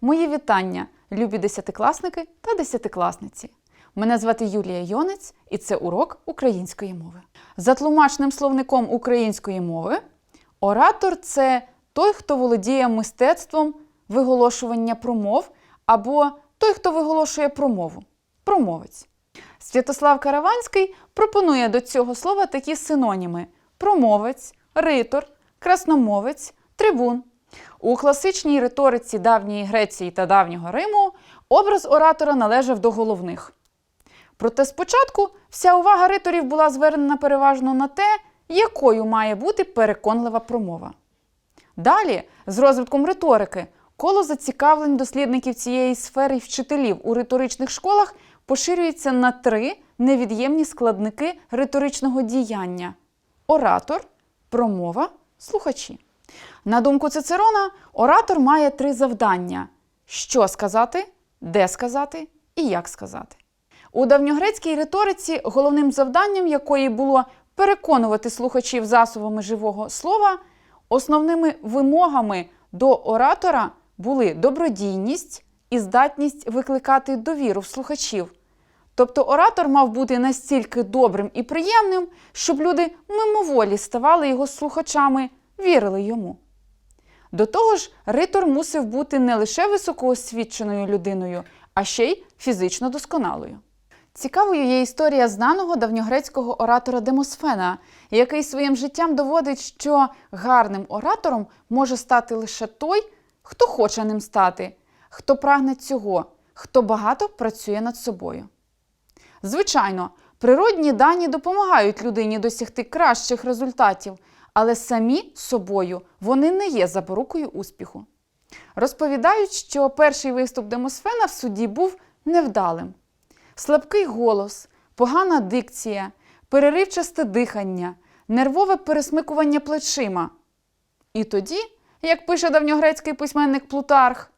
Мої вітання, любі десятикласники та десятикласниці. Мене звати Юлія Йонець, і це урок української мови. За тлумачним словником української мови, оратор це той, хто володіє мистецтвом виголошування промов, або той, хто виголошує промову промовець. Святослав Караванський пропонує до цього слова такі синоніми: промовець, ритор, красномовець, трибун. У класичній риториці давньої Греції та давнього Риму образ оратора належав до головних. Проте спочатку вся увага риторів була звернена переважно на те, якою має бути переконлива промова. Далі, з розвитком риторики, коло зацікавлень дослідників цієї сфери й вчителів у риторичних школах поширюється на три невід'ємні складники риторичного діяння: оратор, промова, слухачі. На думку Цицерона, оратор має три завдання: що сказати, де сказати і як сказати. У давньогрецькій риториці головним завданням якої було переконувати слухачів засобами живого слова, основними вимогами до оратора були добродійність і здатність викликати довіру в слухачів. Тобто оратор мав бути настільки добрим і приємним, щоб люди мимоволі ставали його слухачами, вірили йому. До того ж, ритор мусив бути не лише високоосвіченою людиною, а ще й фізично досконалою. Цікавою є історія знаного давньогрецького оратора Демосфена, який своїм життям доводить, що гарним оратором може стати лише той, хто хоче ним стати, хто прагне цього, хто багато працює над собою. Звичайно, природні дані допомагають людині досягти кращих результатів, але самі собою вони не є запорукою успіху. Розповідають, що перший виступ Демосфена в суді був невдалим. Слабкий голос, погана дикція, переривчасте дихання, нервове пересмикування плечима. І тоді, як пише давньогрецький письменник Плутарх,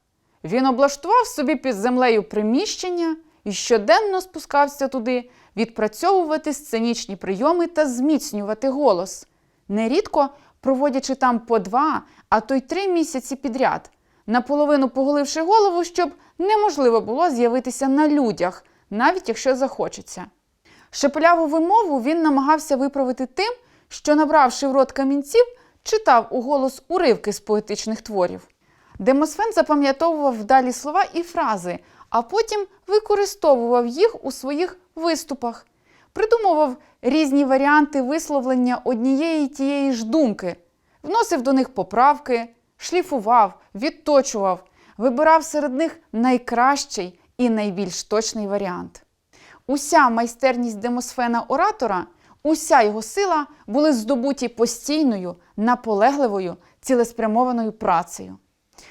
він облаштував собі під землею приміщення і щоденно спускався туди відпрацьовувати сценічні прийоми та зміцнювати голос, нерідко проводячи там по два, а то й три місяці підряд, наполовину поголивши голову, щоб неможливо було з'явитися на людях, навіть якщо захочеться. Шепеляву вимову він намагався виправити тим, що, набравши в рот камінців, читав у голос уривки з поетичних творів. Демосфен запам'ятовував вдалі слова і фрази, а потім використовував їх у своїх виступах, придумував різні варіанти висловлення однієї тієї ж думки, вносив до них поправки, шліфував, відточував, вибирав серед них найкращий і найбільш точний варіант. Уся майстерність демосфена оратора, уся його сила були здобуті постійною, наполегливою, цілеспрямованою працею.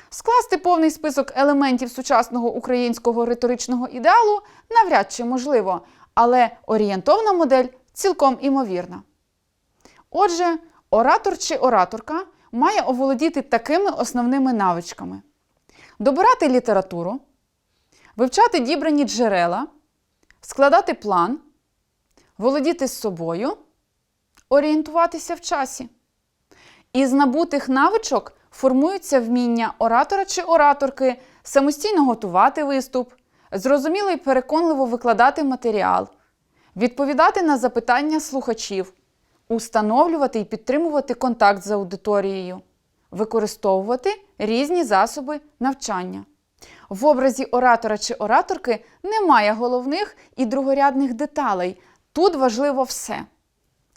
Скласти повний список елементів сучасного українського риторичного ідеалу навряд чи можливо, але орієнтовна модель цілком імовірна. Отже, оратор чи ораторка має оволодіти такими основними навичками: добирати літературу, вивчати дібрані джерела, складати план, володіти собою, орієнтуватися в часі. Із набутих навичок формуються вміння оратора чи ораторки самостійно готувати виступ, зрозуміло і переконливо викладати матеріал, відповідати на запитання слухачів, установлювати і підтримувати контакт з аудиторією, використовувати різні засоби навчання. В образі оратора чи ораторки немає головних і другорядних деталей. Тут важливо все.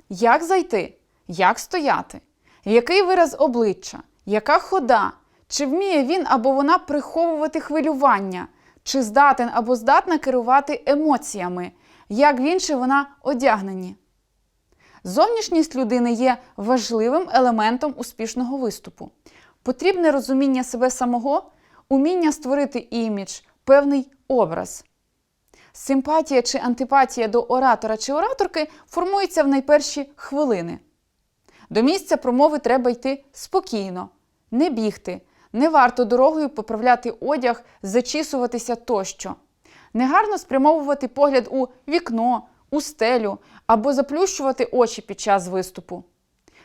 Як зайти, як стояти, який вираз обличчя, яка хода, чи вміє він або вона приховувати хвилювання, чи здатен або здатна керувати емоціями, як він чи вона одягнені. Зовнішність людини є важливим елементом успішного виступу. Потрібне розуміння себе самого, уміння створити імідж, певний образ. Симпатія чи антипатія до оратора чи ораторки формується в найперші хвилини. До місця промови треба йти спокійно, не бігти, не варто дорогою поправляти одяг, зачісуватися тощо. Негарно спрямовувати погляд у вікно, у стелю або заплющувати очі під час виступу.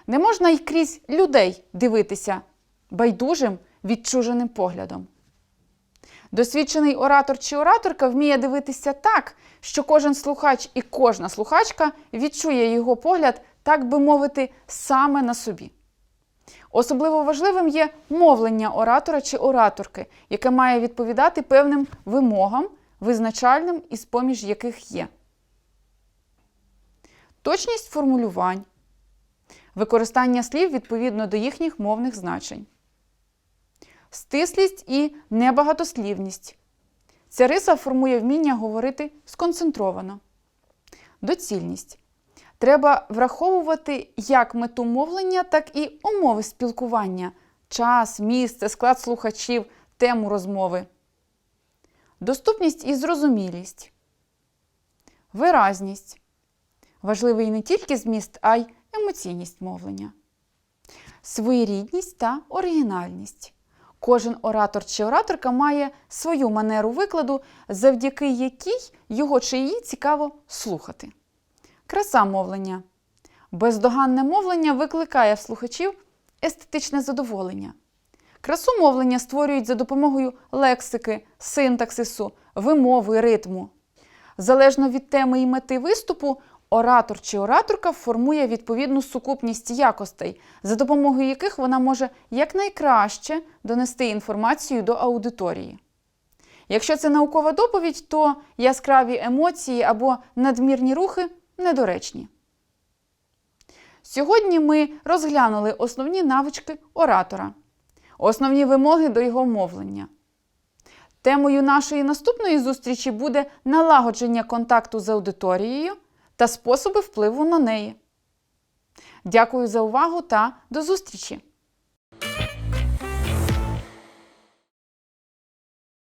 Не можна й крізь людей дивитися байдужим, відчуженим поглядом. Досвідчений оратор чи ораторка вміє дивитися так, що кожен слухач і кожна слухачка відчує його погляд, так би мовити, саме на собі. Особливо важливим є мовлення оратора чи ораторки, яке має відповідати певним вимогам, визначальним із поміж яких є точність формулювань, використання слів відповідно до їхніх мовних значень, стислість і небагатослівність. Ця риса формує вміння говорити сконцентровано. Доцільність. Треба враховувати як мету мовлення, так і умови спілкування, час, місце, склад слухачів, тему розмови. Доступність і зрозумілість. Виразність. Важливий не тільки зміст, а й емоційність мовлення. Своєрідність та оригінальність. Кожен оратор чи ораторка має свою манеру викладу, завдяки якій його чи її цікаво слухати. Краса мовлення. Бездоганне мовлення викликає в слухачів естетичне задоволення. Красу мовлення створюють за допомогою лексики, синтаксису, вимови, ритму. Залежно від теми і мети виступу, оратор чи ораторка формує відповідну сукупність якостей, за допомогою яких вона може якнайкраще донести інформацію до аудиторії. Якщо це наукова доповідь, то яскраві емоції або надмірні рухи недоречні. Сьогодні ми розглянули основні навички оратора, основні вимоги до його мовлення. Темою нашої наступної зустрічі буде налагодження контакту з аудиторією та способи впливу на неї. Дякую за увагу та до зустрічі!